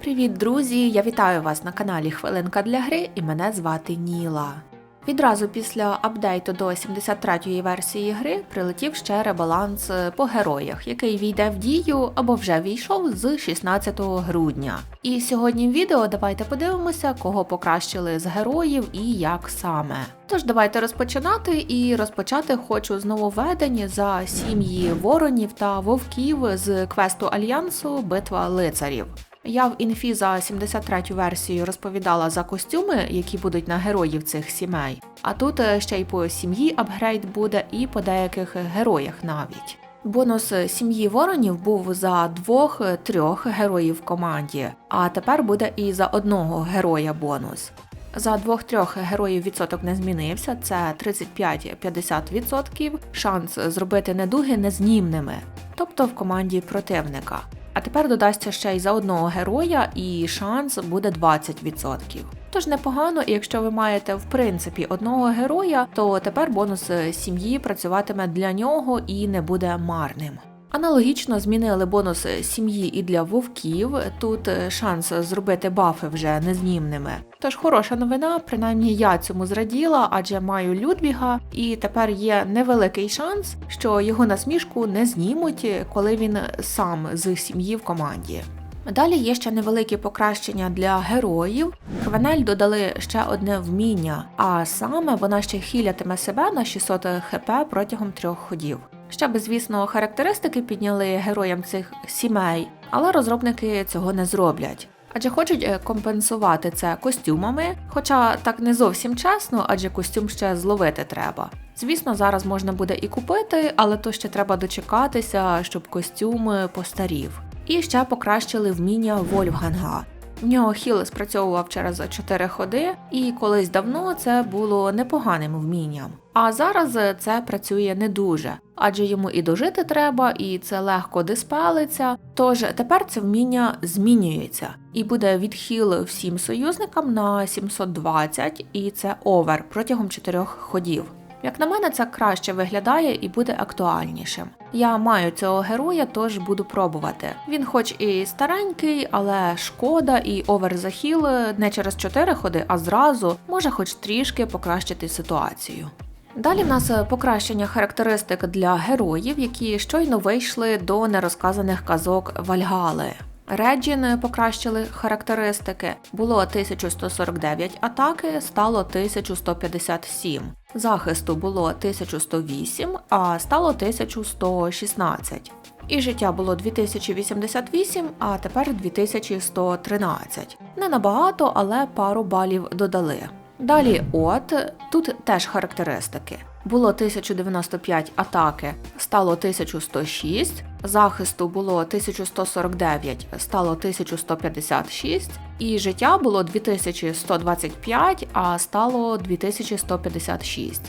Привіт, друзі! Я вітаю вас на каналі Хвилинка для гри і мене звати Ніла. Відразу після апдейту до 73-ї версії гри прилетів ще ребаланс е, по героях, який війде в дію або вже війшов з 16 грудня. І сьогодні в відео давайте подивимося, кого покращили з героїв і як саме. Тож давайте розпочинати і розпочати хочу з нововведень за сім'ї воронів та вовків з квесту Альянсу Битва лицарів. Я в інфі за 73 версію розповідала за костюми, які будуть на героїв цих сімей. А тут е, ще й по сім'ї апгрейд буде, і по деяких героях навіть. Бонус сім'ї воронів був за двох-трьох героїв в команді, а тепер буде і за одного героя бонус. За двох-трьох героїв відсоток не змінився, це 35-50%, шанс зробити недуги незнімними, тобто в команді противника. А тепер додасться ще й за одного героя, і шанс буде 20%. Тож непогано, і якщо ви маєте в принципі одного героя, то тепер бонус сім'ї працюватиме для нього і не буде марним. Аналогічно змінили бонус сім'ї і для вовків. Тут шанс зробити бафи вже незнімними. Тож хороша новина, принаймні я цьому зраділа, адже маю Людвіга, і тепер є невеликий шанс, що його насмішку не знімуть, коли він сам з сім'ї в команді. Далі є ще невеликі покращення для героїв. Квенель додали ще одне вміння, а саме вона ще хілятиме себе на 600 хп протягом трьох ходів. Ще би, звісно, характеристики підняли героям цих сімей, але розробники цього не зроблять. Адже хочуть е, компенсувати це костюмами, хоча так не зовсім чесно, адже костюм ще зловити треба. Звісно, зараз можна буде і купити, але то ще треба дочекатися, щоб костюм постарів. І ще покращили вміння Вольфганга. В нього хіл спрацьовував через 4 ходи, і колись давно це було непоганим вмінням. А зараз це працює не дуже, адже йому і дожити треба, і це легко диспелиться. Тож тепер це вміння змінюється і буде відхил всім союзникам на 720, і це овер протягом 4 ходів. Як на мене, це краще виглядає і буде актуальнішим. Я маю цього героя, тож буду пробувати. Він, хоч і старенький, але шкода і оверзахіл не через 4 ходи, а зразу може хоч трішки покращити ситуацію. Далі в нас покращення характеристик для героїв, які щойно вийшли до нерозказаних казок Вальгали. Реджін покращили характеристики. Було 1149 атаки, стало 1157. Захисту було 1108, а стало 1116. І життя було 2088, а тепер 2113. Не набагато, але пару балів додали. Далі от, тут теж характеристики. Було 1095 атаки, стало 1106, захисту було 1149, стало 1156, і життя було 2125, а стало 2156.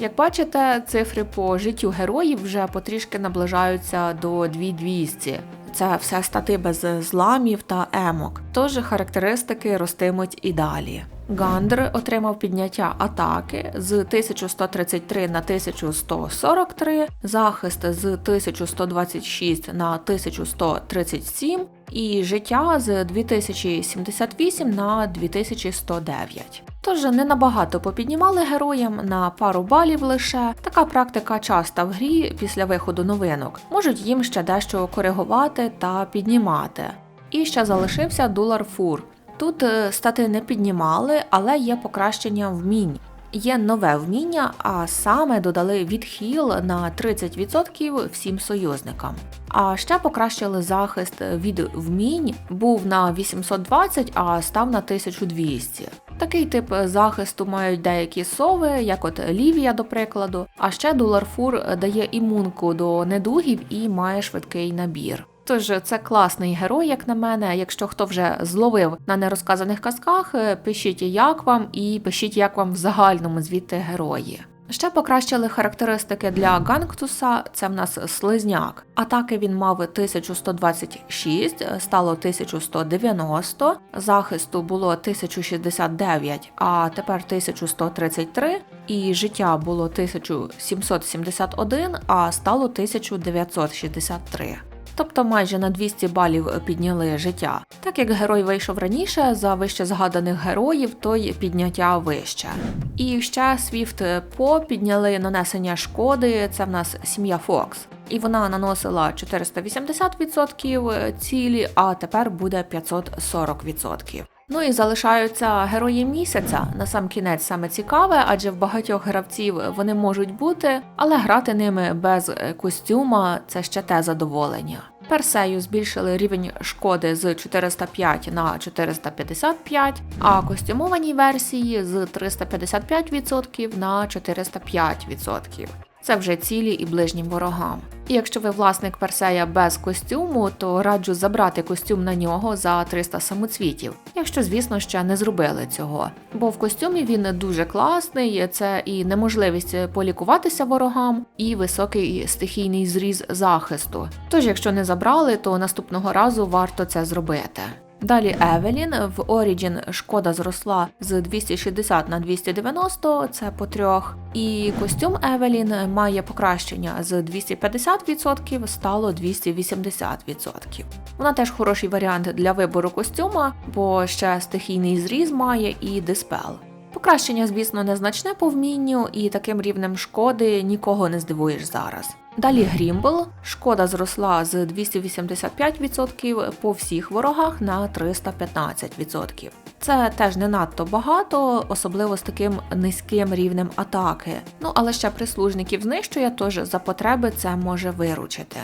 Як бачите, цифри по життю героїв вже потрішки наближаються до 2200. Це все стати без зламів та емок, тож характеристики ростимуть і далі. Гандр отримав підняття атаки з 1133 на 1143, захист з 1126 на 1137 і життя з 2078 на 2109. Тож не набагато попіднімали героям на пару балів лише. Така практика часта в грі після виходу новинок. Можуть їм ще дещо коригувати та піднімати. І ще залишився Дулар Фур. Тут е, стати не піднімали, але є покращення вмінь. Є нове вміння, а саме додали відхил на 30% всім союзникам. А ще покращили захист від вмінь, був на 820, а став на 1200. Такий тип захисту мають деякі сови, як от Лівія, до прикладу. А ще Дуларфур дає імунку до недугів і має швидкий набір. Тож це класний герой, як на мене. Якщо хто вже зловив на нерозказаних казках, е, пишіть як вам і пишіть, як вам в загальному звідти герої. Ще покращили характеристики для Ганктуса, це в нас слизняк. Атаки він мав 1126, стало 1190, захисту було 1069, а тепер 1133, і життя було 1771, а стало 1963. Тобто майже на 200 балів підняли життя. Так як герой вийшов раніше, за вище згаданих героїв, то й підняття вище. І ще Свіфт по підняли нанесення шкоди. Це в нас сім'я Фокс. І вона наносила 480% цілі, а тепер буде 540%. Ну і залишаються герої місяця. На сам кінець саме цікаве, адже в багатьох гравців вони можуть бути, але грати ними без е, костюма це ще те задоволення. Персею збільшили рівень шкоди з 405 на 455, а костюмованій версії з 355% на 405%. Це вже цілі і ближнім ворогам. І якщо ви власник персея без костюму, то раджу забрати костюм на нього за 300 самоцвітів, якщо, звісно, ще не зробили цього. Бо в костюмі він дуже класний, це і неможливість полікуватися ворогам, і високий стихійний зріз захисту. Тож, якщо не забрали, то наступного разу варто це зробити. Далі Евелін в Origin шкода зросла з 260 на 290, це по трьох. І костюм Евелін має покращення з 250% стало 280%. Вона теж хороший варіант для вибору костюма, бо ще стихійний зріз має і диспел. Покращення, звісно, незначне по вмінню, і таким рівнем шкоди нікого не здивуєш зараз. Далі Грімбл. Шкода зросла з 285% по всіх ворогах на 315%. Це теж не надто багато, особливо з таким низьким рівнем атаки. Ну але ще прислужників знищує, тож за потреби це може виручити.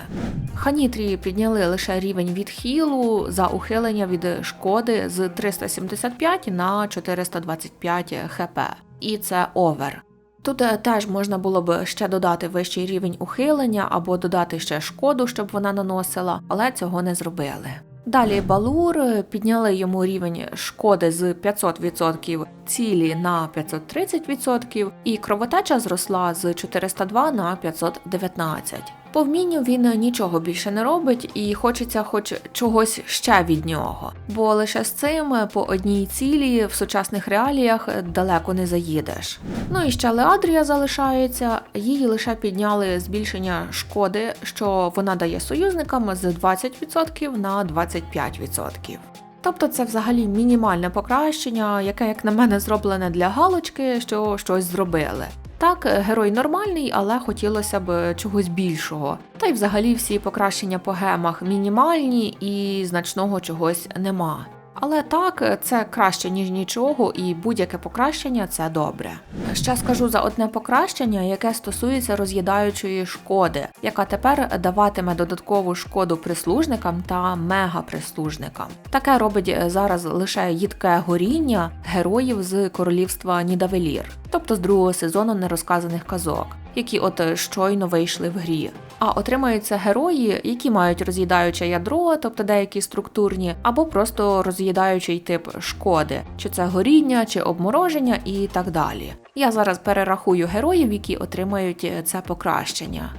Ханітрі підняли лише рівень від хілу за ухилення від шкоди з 375 на 425 хп. І це овер. Тут е, теж можна було б ще додати вищий рівень ухилення або додати ще шкоду, щоб вона наносила, але цього не зробили. Далі Балур е, підняли йому рівень шкоди з 500% цілі на 530%, і кровотеча зросла з 402 на 519. По вмінню він нічого більше не робить і хочеться хоч чогось ще від нього, бо лише з цим по одній цілі в сучасних реаліях далеко не заїдеш. Ну і ще Леадрія залишається, її лише підняли збільшення шкоди, що вона дає союзникам з 20% на 25%. Тобто це взагалі мінімальне покращення, яке, як на мене, зроблене для галочки, що щось зробили. Так, герой нормальний, але хотілося б чогось більшого. Та й взагалі всі покращення по гемах мінімальні і значного чогось нема. Але так, це краще, ніж нічого, і будь-яке покращення це добре. Ще скажу за одне покращення, яке стосується роз'їдаючої шкоди, яка тепер даватиме додаткову шкоду прислужникам та мегаприслужникам. Таке робить зараз лише їдке горіння героїв з королівства Нідавелір, тобто з другого сезону нерозказаних казок, які от щойно вийшли в грі. А отримаються герої, які мають роз'їдаюче ядро, тобто деякі структурні, або просто роз'їдаючий тип шкоди, чи це горіння, чи обмороження і так далі. Я зараз перерахую героїв, які отримають це покращення.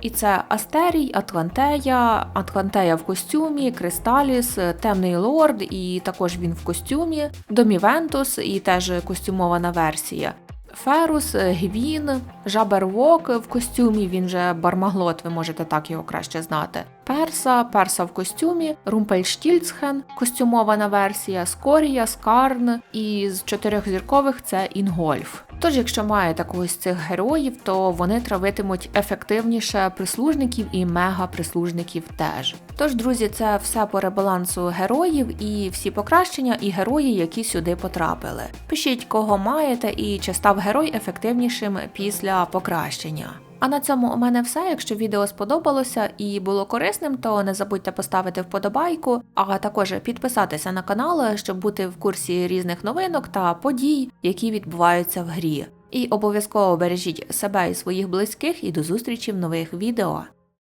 І це Астерій, Атлантея, Атлантея в костюмі, Кристаліс, Темний Лорд, і також він в костюмі, Домівентус і теж костюмована версія. Ферус, Гвін, Жабервок в костюмі, він же Бармаглот, ви можете так його краще знати. Перса, Перса в костюмі, Румпельштільцхен, костюмована версія, Скорія, Скарн і з чотирьох зіркових це Інгольф. Тож, якщо маєте когось з цих героїв, то вони травитимуть ефективніше прислужників і мега-прислужників теж. Тож, друзі, це все по ребалансу героїв і всі покращення і герої, які сюди потрапили. Пишіть, кого маєте і чи став герой ефективнішим після покращення. А на цьому у мене все. Якщо відео сподобалося і було корисним, то не забудьте поставити вподобайку, а також підписатися на канал, щоб бути в курсі різних новинок та подій, які відбуваються в грі. І обов'язково бережіть себе і своїх близьких і до зустрічі в нових відео.